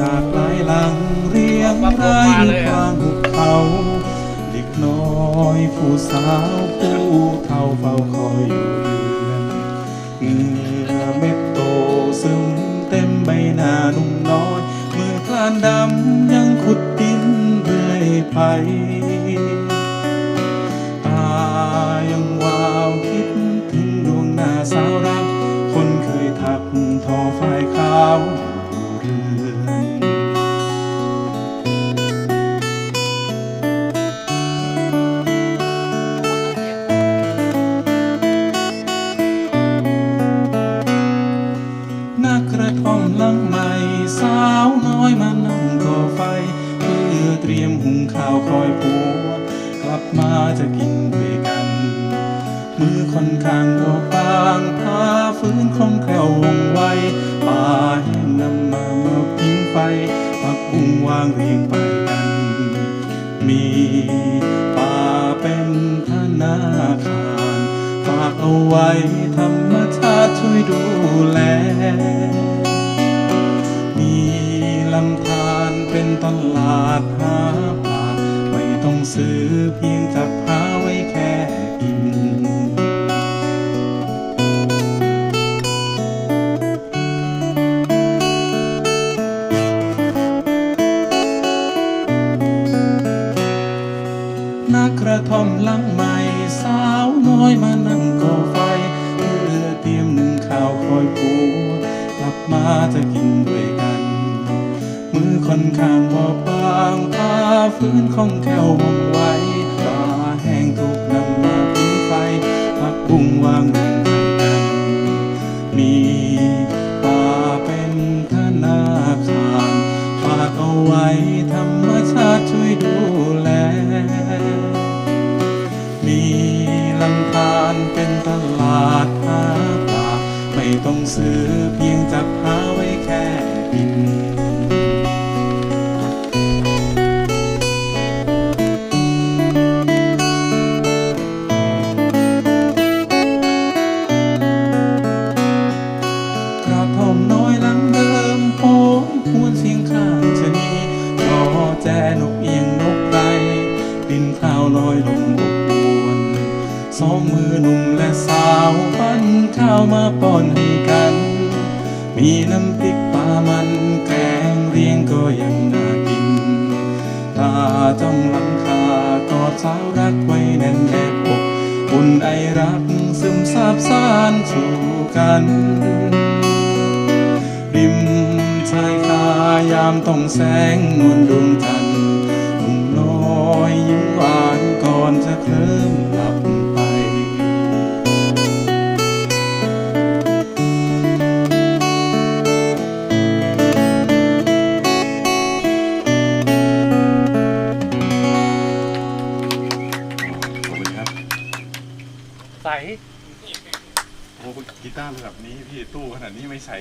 จากหลายหลังเรียงรายอยู่กลางหุบเขาเด็กน้อยผู้สาวผู้เฒ่าเฝ้าคอยอยู่เรือนเหงื่อเม็ดโตซึมเต็มใบหน้านุ่มน้อย มือคลานดำยังขุดดินเรื่อยไป ตายังวาวคิดถึงดวงหน้าสาวรัก คนเคยทักทอฝ่ายขาว มือคนข้างหัวปางพาฟื้นคล่องแคล่วว่องไวป่าแห้งนำมาเมื่อพิงไฟผักบุ้งวางเรียงไปกัน มีป่าเป็นธนาคารฝากเอาไว้ธรรมชาติช่วยดูแล มีลำธารเป็นตลาดหาปลาไม่ต้องซื้อเพียงจับหาไระท่อมหลังใหม่สาวน้อยมานั่งก่อไฟ เพื่อเตรียมหนึ่งข้าวคอยผัวกลับมาจะกินด้วยกัน มือค่อนข้างบอบางพาฟื้นของแก้วว่องไวตาแห้งถูกนำมาพิงไฟผักบุ้งวาง ต้องซื้อเพียงจับหาไว้แค่กินกระท่อมน้อยหลังเดิมโอ้ยพวนเสียงข้างชะนีรอแจนกเอียงนกไกดินข้าวลอยลงอบอวนสองมือหนุ่มและสาว ข้าวมาป้อนให้กัน มีน้ำพริกปลามันแกงเรียงก็ยังน่ากินตาจ้องหลังคากอดสาวรักไว้แน่นแนบอกอุ่นไอรักซึมซาบซ่านสู่กัน ริมชายคายามต้องแสงนวลดวงจัน ใส โอ้กีตาร์ระดับนี้พี่ตู้ขนาดนี้ไม่ใส่